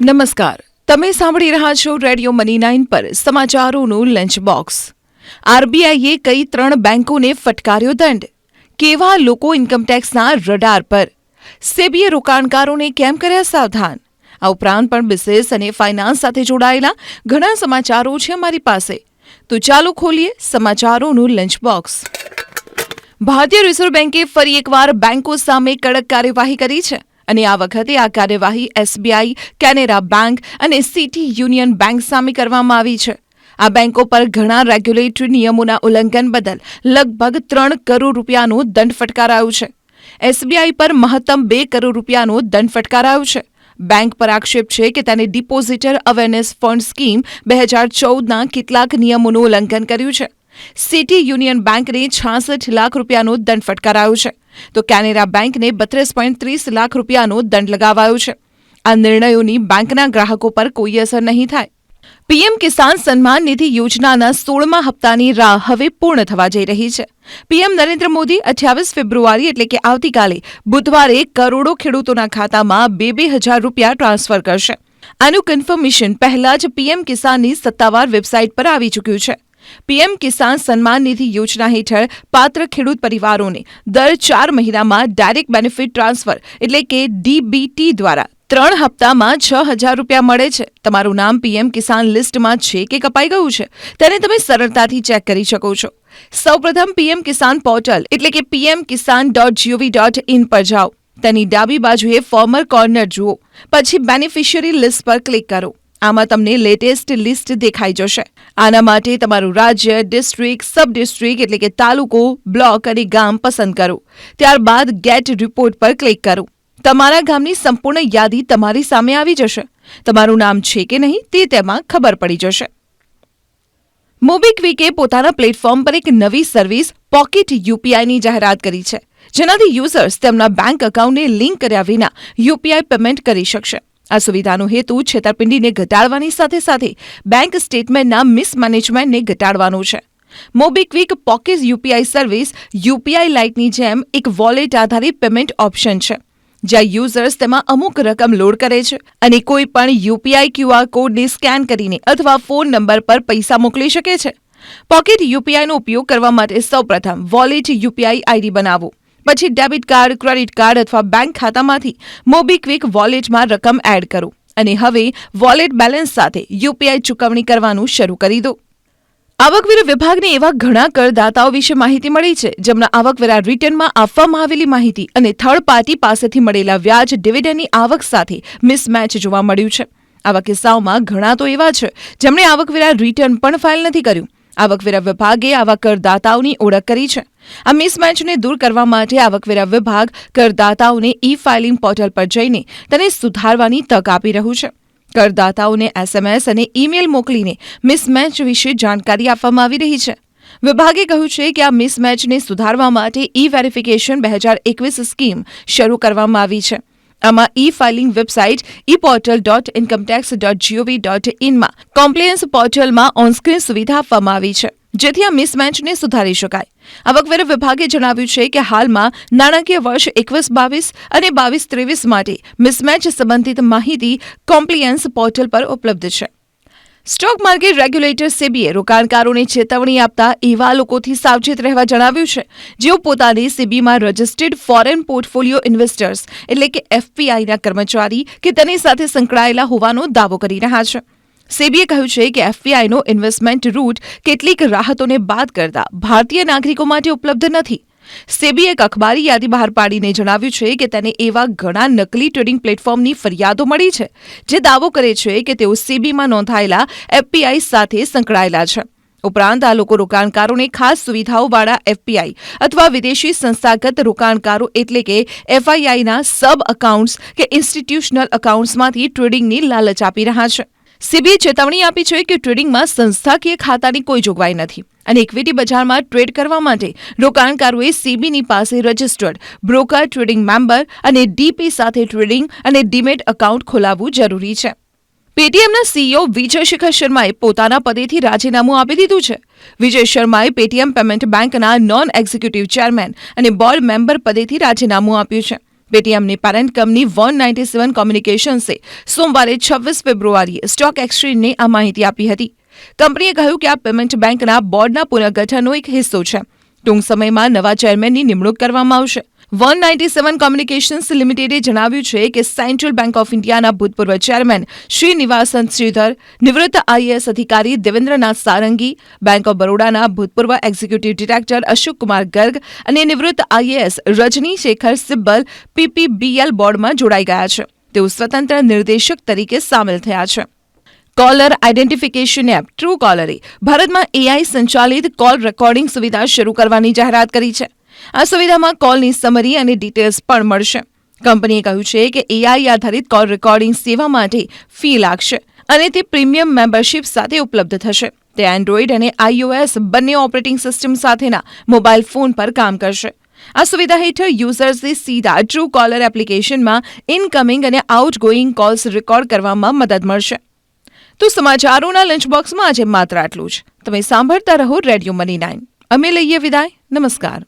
નમસ્કાર. તમે સાંભળી રહ્યા છો રેડિયો મની નાઇન પર સમાચારોનું લંચ બોક્સ આરબીઆઈએ કઈ ત્રણ બેંકોને ફટકાર્યો દંડ? કેવા લોકો ઇન્કમટેક્સના રડાર પર? સેબીએ રોકાણકારોને કેમ કર્યા સાવધાન? આ ઉપરાંત પણ બિઝનેસ અને ફાઇનાન્સ સાથે જોડાયેલા ઘણા સમાચારો છે અમારી પાસે. તો ચાલો ખોલીએ સમાચારોનું લંચ બોક્સ ભારતીય રિઝર્વ બેંકે ફરી એકવાર બેંકો સામે કડક કાર્યવાહી કરી છે. અને આ વખતે આ કાર્યવાહી એસબીઆઈ કેનેરા બેંક અને સિટી યુનિયન બેંક સામે કરવામાં આવી છે. આ બેંકો પર ઘણા રેગ્યુલેટરી નિયમોના ઉલ્લંઘન બદલ લગભગ ત્રણ કરોડ રૂપિયાનો દંડ ફટકારાયો છે. એસબીઆઈ પર મહત્તમ બે કરોડ રૂપિયાનો દંડ ફટકારાયો છે. બેંક પર આક્ષેપ છે કે તેને ડિપોઝિટર અવેરનેસ ફંડ સ્કીમ બે હજાર ચૌદના કેટલાક નિયમોનું ઉલ્લંઘન કર્યું છે. સિટી યુનિયન બેંકને છાસઠ લાખ રૂપિયાનો દંડ ફટકારાયો છે. તો કેનેરા બેંકને બત્રીસ પોઈન્ટ ત્રીસ લાખ રૂપિયાનો દંડ લગાવાયો છે. આ નિર્ણયોની બેંકના ગ્રાહકો પર કોઈ અસર નહીં થાય. પીએમ કિસાન સન્માન નિધિ યોજનાના સોળમા હપ્તાની રાહ હવે પૂર્ણ થવા જઈ રહી છે. પીએમ નરેન્દ્ર મોદી અઠ્યાવીસ ફેબ્રુઆરી એટલે કે આવતીકાલે બુધવારે કરોડો ખેડૂતોના ખાતામાં બે બે હજાર રૂપિયા ટ્રાન્સફર કરશે. આનું કન્ફર્મેશન પહેલા જ પીએમ કિસાનની સત્તાવાર વેબસાઇટ પર આવી ચૂક્યું છે. પીએમ કિસાન સન્માન નિધિ યોજના હેઠળ પાત્ર ખેડૂત પરિવારોને દર ચાર મહિનામાં ડાયરેક્ટ બેનિફિટ ટ્રાન્સફર એટલે કે ડીબીટી દ્વારા ત્રણ હપ્તામાં છ હજાર રૂપિયા મળે છે. તમારું નામ પીએમ કિસાન લિસ્ટમાં છે કે કપાઈ ગયું છે? તેને તમે સરળતાથી ચેક કરી શકો છો. સૌપ્રથમ પીએમ કિસાન પોર્ટલ એટલે કે PM Kisan dot GOV dot in પર જાઓ. તેની ડાબી બાજુએ ફોર્મર કોર્નર જુઓ. પછી બેનિફિશિયરી લિસ્ટ પર ક્લિક કરો. આમાં તમને લેટેસ્ટ લિસ્ટ દેખાઈ જશે. આના માટે તમારું રાજ્ય ડિસ્ટ્રિક્ટ સબ ડિસ્ટ્રિક્ટ એટલે કે તાલુકો બ્લોક અને ગામ પસંદ કરો. ત્યારબાદ ગેટ રિપોર્ટ પર ક્લિક કરો. તમારા ગામની સંપૂર્ણ યાદી તમારી સામે આવી જશે. તમારું નામ છે કે નહીં તે તેમાં ખબર પડી જશે. મોબીક્વિકે પોતાના પ્લેટફોર્મ પર એક નવી સર્વિસ પોકેટ યુપીઆઈની જાહેરાત કરી છે. જેનાથી યુઝર્સ તેમના બેંક એકાઉન્ટને લિંક કર્યા વિના યુપીઆઈ પેમેન્ટ કરી શકશે. આ સુવિધાનો હેતુ છેતરપિંડીને ઘટાડવાની સાથે સાથે બેંક સ્ટેટમેન્ટના મિસમેનેજમેન્ટને ઘટાડવાનો છે. MobiKwik pocket UPI service UPI લાઇટની જેમ એક વોલેટ આધારિત પેમેન્ટ ઓપ્શન છે, જ્યાં યુઝર્સ તેમાં અમુક રકમ લોડ કરે છે અને કોઈ પણ યુપીઆઈ ક્યુઆર કોડને સ્કેન કરીને અથવા ફોન નંબર પર પૈસા મોકલી શકે છે. પોકેટ યુપીઆઈનો ઉપયોગ કરવા માટે સૌપ્રથમ વોલેટ યુપીઆઈ આઈડી બનાવો. પછી ડેબિટ કાર્ડ, ક્રેડિટ કાર્ડ અથવા બેંક ખાતામાંથી મોબીક્વિક વોલેટમાં રકમ એડ કરો અને હવે વોલેટ બેલેન્સ સાથે યુપીઆઈ ચૂકવણી કરવાનું શરૂ કરી દો. આવકવેરા વિભાગને એવા ઘણા કરદાતાઓ વિશે માહિતી મળી છે, જેમના આવકવેરા રિટર્નમાં આપવામાં આવેલી માહિતી અને થર્ડ પાર્ટી પાસેથી મળેલા વ્યાજ ડિવિડન્ડની આવક સાથે મિસમેચ જોવા મળ્યું છે. આવા કિસ્સાઓમાં ઘણા તો એવા છે, જેમણે આવકવેરા રિટર્ન પણ ફાઇલ નથી કર્યું. આવકવેરા વિભાગે આવા કરદાતાઓની ઓળખ કરી છે. આ મિસમેચને દૂર કરવા માટે આવકવેરા વિભાગ કરદાતાઓને ઈ ફાઇલિંગ પોર્ટલ પર જઈને તેને સુધારવાની તક આપી રહ્યું છે. કરદાતાઓને એસએમએસ અને ઈમેલ મોકલીને મિસમેચ વિશે જાણકારી આપવામાં આવી રહી છે. વિભાગે કહ્યું છે કે આ મિસમેચને સુધારવા માટે ઈ વેરિફિકેશન બે હજાર એકવીસ સ્કીમ શરૂ કરવામાં આવી છે. આમાં e filing website e portal dot income tax dot GOV dot ઇનમાં compliance પોર્ટલમાં ઓનસ્ક્રીન સુવિધા આપવામાં આવી છે, જેથી આ મિસમેચને સુધારી શકાય. આવકવેરા વિભાગે જણાવ્યું છે કે હાલમાં નાણાકીય વર્ષ એકવીસ બાવીસ અને બાવીસ ત્રેવીસ માટે મિસમેચ સંબંધિત માહિતી કોમ્પ્લિયન્સ પોર્ટલ પર ઉપલબ્ધ છે. સ્ટોક માર્કેટ રેગ્યુલેટર સેબીએ રોકાણકારોને ચેતવણી આપતા એવા લોકોથી સાવચેત રહેવા જણાવ્યું છે, જેઓ પોતાની સેબીમાં રજિસ્ટર્ડ ફોરેન પોર્ટફોલિયો ઇન્વેસ્ટર્સ એટલે કે એફપીઆઈના કર્મચારી કે તેની સાથે સંકળાયેલા હોવાનો દાવો કરી રહ્યા છે. સેબીએ કહ્યું છે કે એફપીઆઈનો ઇન્વેસ્ટમેન્ટ રૂટ કેટલીક રાહતોને બાદ કરતા ભારતીય નાગરિકો માટે ઉપલબ્ધ નથી. સેબીએ એક અખબારી યાદી બહાર પાડીને જણાવ્યું છે કે તેને એવા ઘણા નકલી ટ્રેડિંગ પ્લેટફોર્મની ફરિયાદો મળી છે, જે દાવો કરે છે કે તેઓ સેબીમાં નોંધાયેલા એફપીઆઈ સાથે સંકળાયેલા છે. ઉપરાંત આ લોકો રોકાણકારોને ખાસ સુવિધાઓવાળા એફપીઆઈ અથવા વિદેશી સંસ્થાગત રોકાણકારો એટલે કે એફઆઈઆઈના સબ અકાઉન્ટ્સ કે ઇન્સ્ટિટ્યુશનલ અકાઉન્ટ્સમાંથી ટ્રેડિંગની લાલચ આપી રહ્યા છે. સીબીએ ચેતવણી આપી છે કે ટ્રેડિંગમાં સંસ્થાકીય ખાતાની કોઈ જોગવાઈ નથી. અને ઇક્વિટી બજારમાં ટ્રેડ કરવા માટે રોકાણકારોએ સીબીની પાસે રજિસ્ટર્ડ બ્રોકર, ટ્રેડિંગ મેમ્બર અને ડીપી સાથે ટ્રેડિંગ અને ડીમેટ એકાઉન્ટ ખોલાવવું જરૂરી છે. પેટીએમના સીઈઓ વિજય શિખર શર્માએ પોતાના પદેથી રાજીનામું આપી દીધું છે. વિજય શર્માએ પેટીએમ પેમેન્ટ બેંકના નોન એક્ઝિક્યુટિવ ચેરમેન અને બોર્ડ મેમ્બર પદેથી રાજીનામું આપ્યું છે. પેટીએમની parent company one ninety seven કોમ્યુનિકેશન્સે સોમવારે છવ્વીસ ફેબ્રુઆરીએ સ્ટોક એક્સચેન્જને આ માહિતી આપી હતી. કંપનીએ કહ્યું કે આ પેમેન્ટ બેંકના બોર્ડના પુનર્ગઠનનો એક હિસ્સો છે. ટૂંક સમયમાં નવા ચેરમેનની નિમણૂક કરવામાં આવશે. વન નાઇન્ટી સેવન કોમ્યુનિકેશન્સ લિમિટેડે જણાવ્યું છે કે સેન્ટ્રલ બેંક ઓફ ઇન્ડિયાના ભૂતપૂર્વ ચેરમેન શ્રીનિવાસન શ્રીધર, નિવૃત્ત આઈએએસ અધિકારી દેવેન્દ્રનાથ સારંગી, બેંક ઓફ બરોડાના ભૂતપૂર્વ એક્ઝિક્યુટિવ ડિરેક્ટર અશોક કુમાર ગર્ગ અને નિવૃત્ત આઈએએસ રજની શેખર સિબ્બલ પીપીબીએલ બોર્ડમાં જોડાઈ ગયા છે. તેઓ સ્વતંત્ર નિર્દેશક તરીકે સામેલ થયા છે. કોલર આઇડેન્ટિફિકેશન એપ ટ્રુ કોલરે ભારતમાં એઆઈ સંચાલિત કોલ રેકોર્ડિંગ સુવિધા શરૂ કરવાની જાહેરાત કરી છે. આ સુવિધામાં કોલની સમરી અને ડિટેલ્સ પણ મળશે. કંપનીએ કહ્યું છે કે એઆઈ આધારિત કોલ રેકોર્ડિંગ સેવા માટે ફી લાગશે અને તે પ્રીમિયમ મેમ્બરશિપ સાથે ઉપલબ્ધ થશે. તે એન્ડ્રોઇડ અને આઈઓએસ બંને ઓપરેટિંગ સિસ્ટમ સાથેના મોબાઈલ ફોન પર કામ કરશે. આ સુવિધા હેઠળ યુઝર્સને સીધા ટ્રુ કોલર એપ્લિકેશનમાં ઇનકમિંગ અને આઉટગોઈંગ કોલ્સ રેકોર્ડ કરવામાં મદદ મળશે. તો સમાચારોના લંચ બોક્સમાં આજે માત્ર આટલું જ. તમે સાંભળતા રહો રેડિયો મની નાઇન. અમે લઈએ વિદાય. નમસ્કાર.